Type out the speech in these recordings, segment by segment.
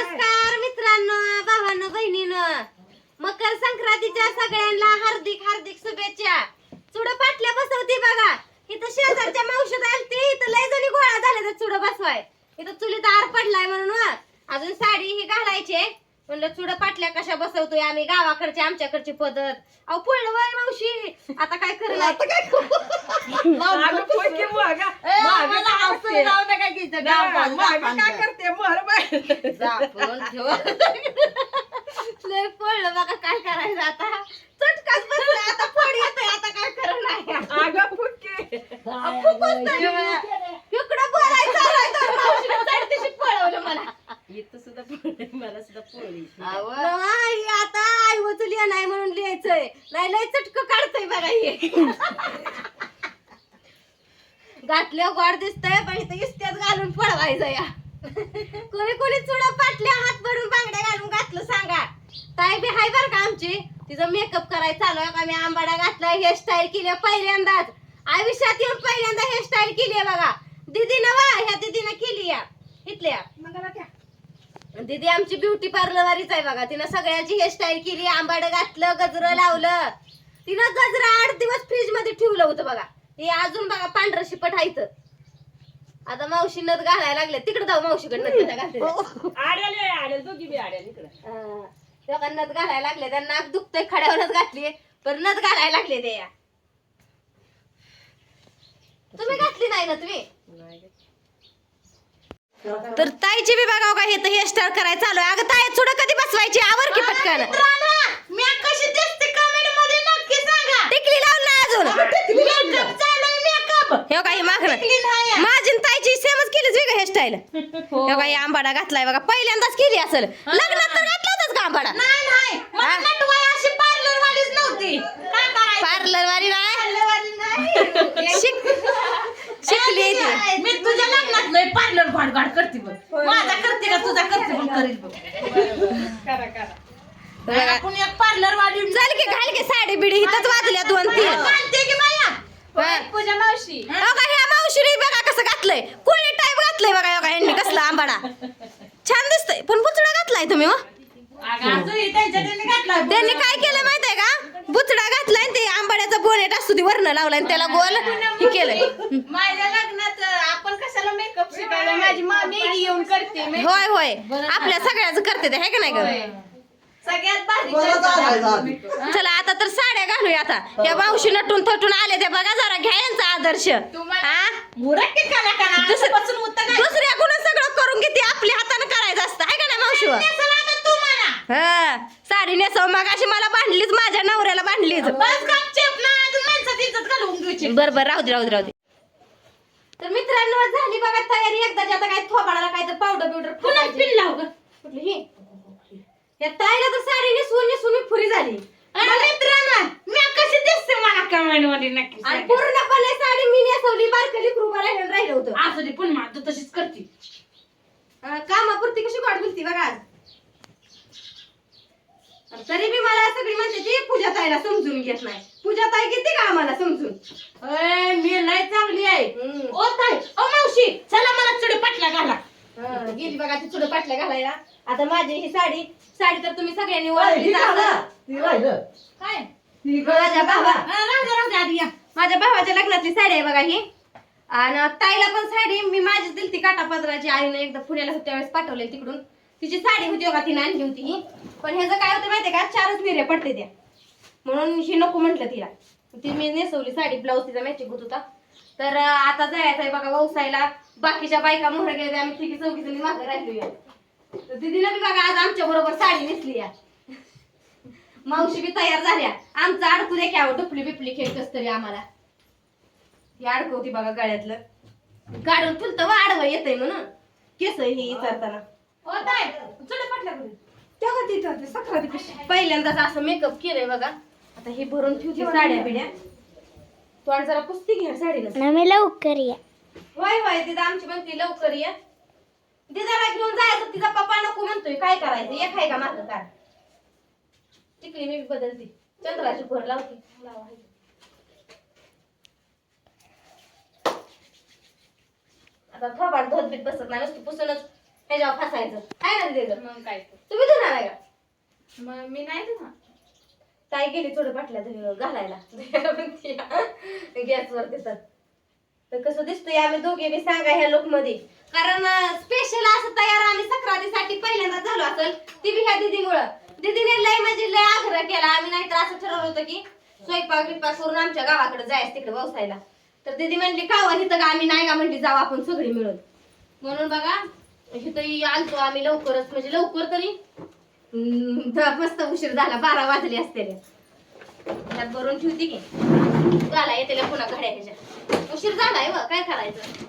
नमस्कार मित्रांनो भावांनो बहिणीनं. मकर संक्रांतीच्या सगळ्यांना हार्दिक हार्दिक शुभेच्छा. चुड पाटल्या बसवती बघा. इथं शेजारच्या मावशीत आलती इथं लय जणी गोळा झाल्या तर चुड बसवाय. इथं चुलीत आर पडलाय म्हणून अजून साडी ही घालायची म्हणलं चुड पाटल्या कशा बसवतोय आम्ही गावाकडची आमच्याकडची पद्धत अहो पडलं वय मावशी आता काय करणार अगं, पोटकी मागं. ए, मागं मला काय हसून करते? जाऊ नका की इथं गाव नाही, पाल मागं दाखवायचं. काय करते मर बाई. झाकून ठेव. लय पडलं बघा काय करायचं आता चटकाच बसला आता फोड येतोय आता काय करणार अगं, फुटकी. इकडं बोलायचं आलाय तर मावशीनं चढतीशी पळवलं मला इथं सुद्धा पोळी मला सुद्धा आता आई लिहा नाही म्हणून लिहायचंय. नाही लय चटक काढतोय बघा हे. घातल्या गोड दिसतंय पण इथं इस्त्यात घालून पळवायचं या. कोणी कोणी चुडा पाटल्या हात भरून बांगड्या घालून घातलं सांगा. ताई बी हाय बरं का आमची? तिचं मेकअप करायला चालू आहे आम्ही आंबाडा घातला हेअरस्टाईल केली पहिल्यांदाच. आयुष्यात येऊन पहिल्यांदा हेअरस्टाईल केली आहे बघा. दीदीनं वा ह्या दीदीनं केली या इथल्या. दीदी आमची ब्युटी पार्लरवारीच आहे बघा. तिनं सगळ्यांची हेअरस्टाईल केली आंबाड घातलं गजरं लावलं. तिनं गजरा आठ दिवस फ्रीजमध्ये ठेवलं होतं बघा. हे अजून बघा पांढरं शिपट हायचं आता मावशी नथ घालायला लागले. तिकडे जाऊ मावशीकडे नथ घालते दोघी बी इकडे. तेव्हा नथ घालायला लागले. त्यांना नाक दुखतंय खड्यावरच घातली पण नथ घालायला लागले ते या. तुम्ही घातली नाही ना तुम्ही? तर ताईची बी बघाव का हे तर हेअरस्टाईल करायला चालू आहे. अगं ताई चुड कधी बसवायची? आवर की पटकन. मी कशी दिसते कमेंटमध्ये नक्की सांगा. टिकली लावून नाही अजून. मेकअप चालू मेकअप हे काही मागणं. माझी ताईची सेमच केलीच वेगळं हेअरस्टाईल हे. काही आंबाडा घातलाय बघा. पहिल्यांदाच केली असेल. लग्नात तर घातला होताच का आंबाडा? नाही नाही. मला हा? नटवाय अशी पार्लर वालीच नव्हती. काय करायचं? पार्लर वाली नाही. शिकली. मी तुझ्या लय पार्लर भाडगाड करते बघ माझा करते का तुझा करते पण करील बघ बघा. आपण एक पार्लर वाली चल की घाल की साडी बिडी हिथंच वाजल्या दोन तीन घालते की बाया हा. पूजा मावशी ह्या मावशीने बघा कसं घातलंय कुळी टाईप घातलंय बघा बघा यांनी कसला आंबाडा छान दिसतंय पण बुचडा घातलाय तुम्ही हो त्यांनी काय केलं माहितीये का बुचडा घातलाय आणि ते आंबाड्याचा बोनेट असतो ती वरण लावलाय आणि त्याला गोल हे केलंय माझ्या लग्नात आपण कशाला करते. होय होय. आपल्या सगळ्याच करते ते है का नाही ग? सगळ्यात भारी चला आता तर साड्या घालूया आता. या मावशी नटून थटून आले ते बघा जरा घ्या यांचा आदर्श. तुम्हाला- हा? मुरक्की करा करा. दुसरं- बसून होतं काय दुसऱ्याकडून सगळं करून घेते आपल्या हाताने करायचं असतं है का नाही मावशी? नेसावं आता तुम्हाला. हा साडी नेसव. मग अशी मला बांधलीच माझ्या नवऱ्याला बांधलीच बस गपचूप ना अजून माणसाची इज्जत घालवून घ्यायची बर बर राहू दे राहू दे राहू दे. तर मित्रांनो झाली बघा तयारी. एकदाची आता काय थोबाडाला काय तर पावडर बिवडर पुन्हा पिन लाव ग. कुठली ही? या ताईला तर साडी नेसवून मी फुरी झाली. आणि मित्रांनो मी कशी दिसते मला कमेंटमध्ये नक्की आणि. पूर्णपणे साडी मी नेसवली बारकली कृपा राहिलं राहिलं होतं. असू दे पण तू तशीच करते. कामापुरती कशी गोड बोलती बघा आज. तरी बी मला सगळी म्हणते ती पूजा ताईला समजून घेत नाही. पूजा ताई घेते का आम्हाला समजून? अय, मी लय चांगली आहे. हम्म. ओ ताई ओ मावशी चला मला चुडी पाटला घाला. हं, गेली बघा ती चुड पाटल्या घालायला. आता माझी ही साडी साडी तर तुम्ही सगळ्यांनी ओळखली काय? माझ्या भावा हा, राहू दे राहू दे आधी या. माझ्या भावाच्या लग्नातली साडी आहे बघा ही. आणि ताईला पण साडी मी माझी दिलती काटापदराची. आईने एकदा पुण्याला होत्या वेळेस पाठवलेली तिकडून. तिची साडी होती बघा तिने आणली होती ही. पण ह्याचं काय होतं माहितीये का? चारच निर्या पडते त्या. म्हणून ही नको म्हटलं तिला. ती मी नेसवली साडी ब्लाऊज तिचा मॅचिंग होत होता. तर आता जायचं आहे बघा व्यवसायला बाकीच्या बायका मोहर गेले आम्ही तिघी चौघी जणी मागे राहिलो तर दिदीला बी बघा आज आमच्या बरोबर साडी नेसली या. मावशी बी तयार झाल्या. आमचं अडकू दे की डुपली बिपली खेळ कस तरी आम्हाला. ही अडकवती बघा गळ्यातलं. काढून फुलतं व आडवं येतंय म्हणून. केस ही इचारताना ओ ताई. चुडी पाटला घाला. तेव्हा तिथं सक्राती पहिल्यांदाच असं मेकअप केलंय बघा. आता हे भरून ठेवते साड्या बिड्या. तोंड जरा पुसती घ्या साडीला आम्ही लवकर या. होय होय तिथं आमची म्हणते लवकर ये. दिदाला घेऊन जायचं तिचा पप्पा नको म्हणतोय. काय करायचं? एक आहे का माझं काय टिकली मी बदलते. चंद्राची भर लावते. लावा. आता थोबाड धोत बीत बसत नाही नुसती पुसूनच ह्याच्यावर फसायचं. आहे ना दीदी? मग काय. तुम्ही धुणार आहे का? मग मी नाही देणार ताई गेली थोडं पाटल्या धुई- घालायला. गॅसवर दिसत तर कसं दिसतंय आम्ही दोघे बी सांगा ह्या लोक मध्ये कारण स्पेशल असं तयार आम्ही सक्रांतीसाठी पहिल्यांदा झालो असेल ती बी ह्या दिदीमुळं. दिदीने लय म्हणजे लय आग्रह केला. आम्ही नाहीतर असं ठरवलं होतं की स्वयंपाक बिपाक करून आमच्या गावाकडे जायचं तिकडे व्यवसायला तर दिदी म्हणली का हो, इथं का आम्ही नाही का? म्हणली जाऊ आपण सगळी मिळून. म्हणून बघा इथं आलतो आम्ही लवकरच. म्हणजे लवकर तरी मस्त उशीर झाला बारा वाजले असते त्यात भरून ठेवती की झाला येते पुन्हा घड्या ह्याच्या. उशीर झालाय व काय करायचं?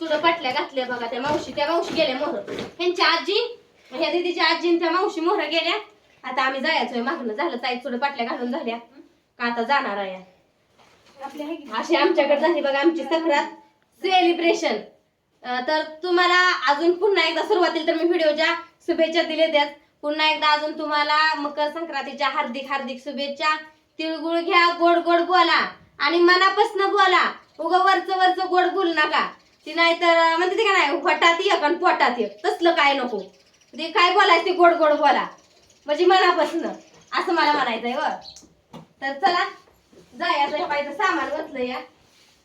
चुडं पाटल्या घातल्या बघा त्या मावशी त्या मावशी गेल्या मोहर त्यांच्या आजी ह्या दिदीच्या आजी त्या मावशी मोहर गेल्या. आता आम्ही जायचोय मागणं झालं ताई चुडं पाटल्या घालून झाल्या. का आता जाणार आहे? अशी आमच्याकडे झाली बघा आमची सक्रात सेलिब्रेशन तर तुम्हाला अजून पुन्हा एकदा सुरुवातीला तर मी व्हिडिओच्या शुभेच्छा दिल्या त्यात पुन्हा एकदा अजून तुम्हाला मकर संक्रांतीच्या हार्दिक हार्दिक शुभेच्छा. तिळगुळ घ्या गोड गोड बोला आणि मनापासून बोला. उग वरच वरच गोड बोलू नका. ती नाहीतर म्हणते ते का नाही पोटात एक आणि पोटात एक. तसलं काय नको. ते काय बोलायचं ते गोड गोड बोला. म्हणजे मनापासून. असं मला म्हणायचंय व तर चला जायचं पाहिजे सामान वचलं या.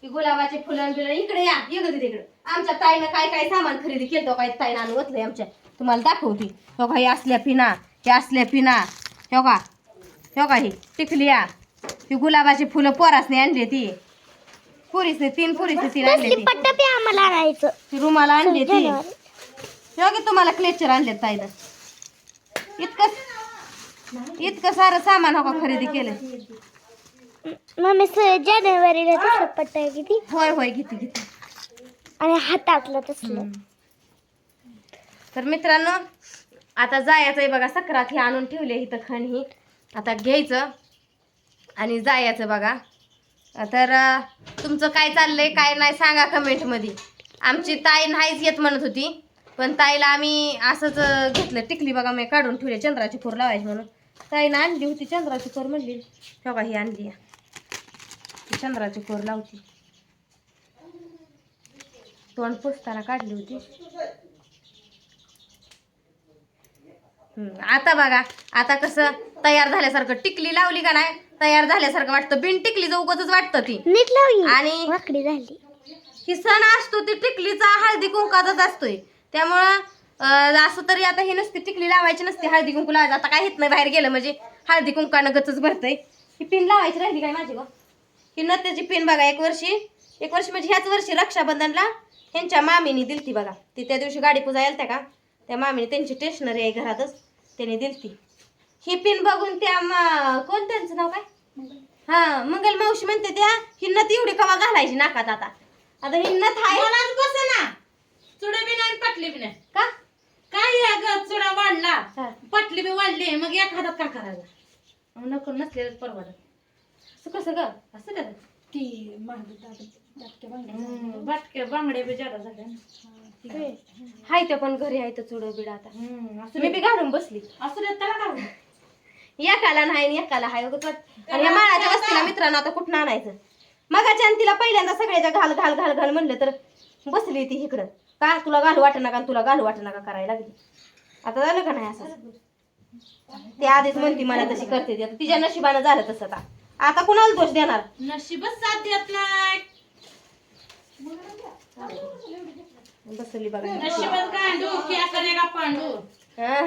की गुलाबाचे फुलं बिलं इकडे या. ये तिकडे आमच्या ताईनं काय काय सामान खरेदी केलं काय ताईनं आणून वचलंय आमच्या. तुम्हाला दाखवते. हो का हे असल्या पिना हे असल्या पिना. हो का हो का ही टिकलिया. ही गुलाबाची फुलं पोरासने आणली ती. पुरीसने तीन पुरीसने तीन आणली ती. पट्टपे आम्हाला आणायचं? ती रुमाला आणली ती. हो की तुम्हाला क्लेचर आणले ताईनं. इतकं इतकं सारं सामान हो का खरेदी केलं मम्मी जानेवारीला तसं पट्ट आहे किती? होय होय घेते घेते. आणि हातातलं तसलं. तर मित्रांनो आता जायचं आहे बघा सक्रात हे आणून ठेवले इथं खण ही. आता घ्यायचं आणि जायचं बघा. तर तुमचं काय चाललंय काय नाही सांगा कमेंटमध्ये. आमची ताई नाहीच येत म्हणत होती पण ताईला आम्ही असंच घेतलं. टिकली बघा मी काढून ठेवले चंद्राची कोर लावायची म्हणून. ताईनं आणली होती चंद्राची कोर म्हणली. बघा ही आणली. चंद्राची कोर लावती. तोंड पुसताना काढली होती हम्म, आता बघा आता कसं तयार झाल्यासारखं टिकली लावली का नाही? तयार झाल्यासारखं वाटतं. बिन टिकली उगतच वाटतं ती. नीट लावली. आणि वाकडी झाली. ही सण असतो ती टिकलीचा हळदी कुंकाचाच असतोय. त्यामुळं असं तरी आता ही नसती टिकली लावायची नसते हळदी कुंकू लावायचं. आता काय हित नाही बाहेर गेलं म्हणजे हळदी कुंकानं गचच भरतंय. ही पिन लावायची राहिली काय माझी गं? ही नत्याची पिन बघा एक वर्षी एक वर्षी म्हणजे ह्याच वर्षी रक्षाबंधनला ह्यांच्या मामीने दिलती बघा. ती त्या दिवशी गाडी पूजा याल का? त्या मामीने त्यांची स्टेशनरी आहे घरातच. त्याने दिलती ही पिन बघून त्या कोण त्यांचं नाव काय? हा मंगल मावशी म्हणते त्या ही नथ एवढी कवा घालायची नाकात आता. आता ही नथ आहे. बस ना चुडा बी नाही पटली बी नाही का? काय ग चुडा वाढला? हा. पटली बी वाढली मग एक हातात का करायला? मग नको नसलेलं परवडत. असं कसं ग? असं का ती बाटक्या बांगड्या बी जादा झाल्या ना. हाय त्या पण घरी आहे तर चुड बिड आता. मी बी घालून बसली. असू दे त्याला होतं? एकाला नाही एकाला हाय उगाच वाट- आणि या माळाच्या वस्तीला मित्रांनो आता कुठं आणायचं? मगाच्या आणि तिला पहिल्यांदा सगळ्याच्या घाल घाल घाल घाल म्हणलं तर बसली ती इकडं. का तुला घालू वाटत नका तुला घालू वाटत नका करायला लागली. आता झालं का नाही असं? ती आधीच म्हणती मला तशी करते ती. आता तिच्या नशिबानं झालं तसं आता. आता कुणाला दोष देणार? नशीबच साथ देत नाही. बसली बघा. गांडू पांडू? हा.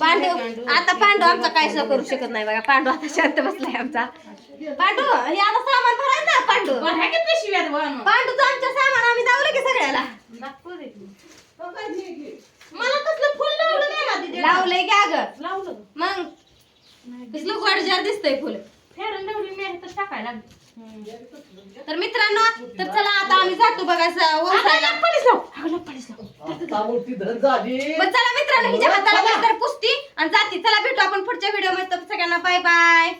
पांडू आता पांडू आमचा काय सुद्धा करू शकत नाही बघा. पांडू आता शांत बसलाय आमचा. पांडू हे आता सामान भरायचं ना पांडू. आहे की पिशव्यात बनव पांडूचं आमच्या सामान आम्ही दावलं की सगळ्याला. दाखवू दे की. मला तसलं फुल लावलं नाही ना तिथे? लावलंय की अगं. लावलं. मग कसलं गोडजार दिसतंय फुल. फेरन लावली मी तर टाकायला लागली. तर मित्रांनो तर चला आता आम्ही जातो बघा स- ओसायला मग चला मित्रांनो हिच्या हाताला तर पुसती आणि जाती. चला भेटू आपण पुढच्या व्हिडिओमध्ये. सगळ्यांना बाय बाय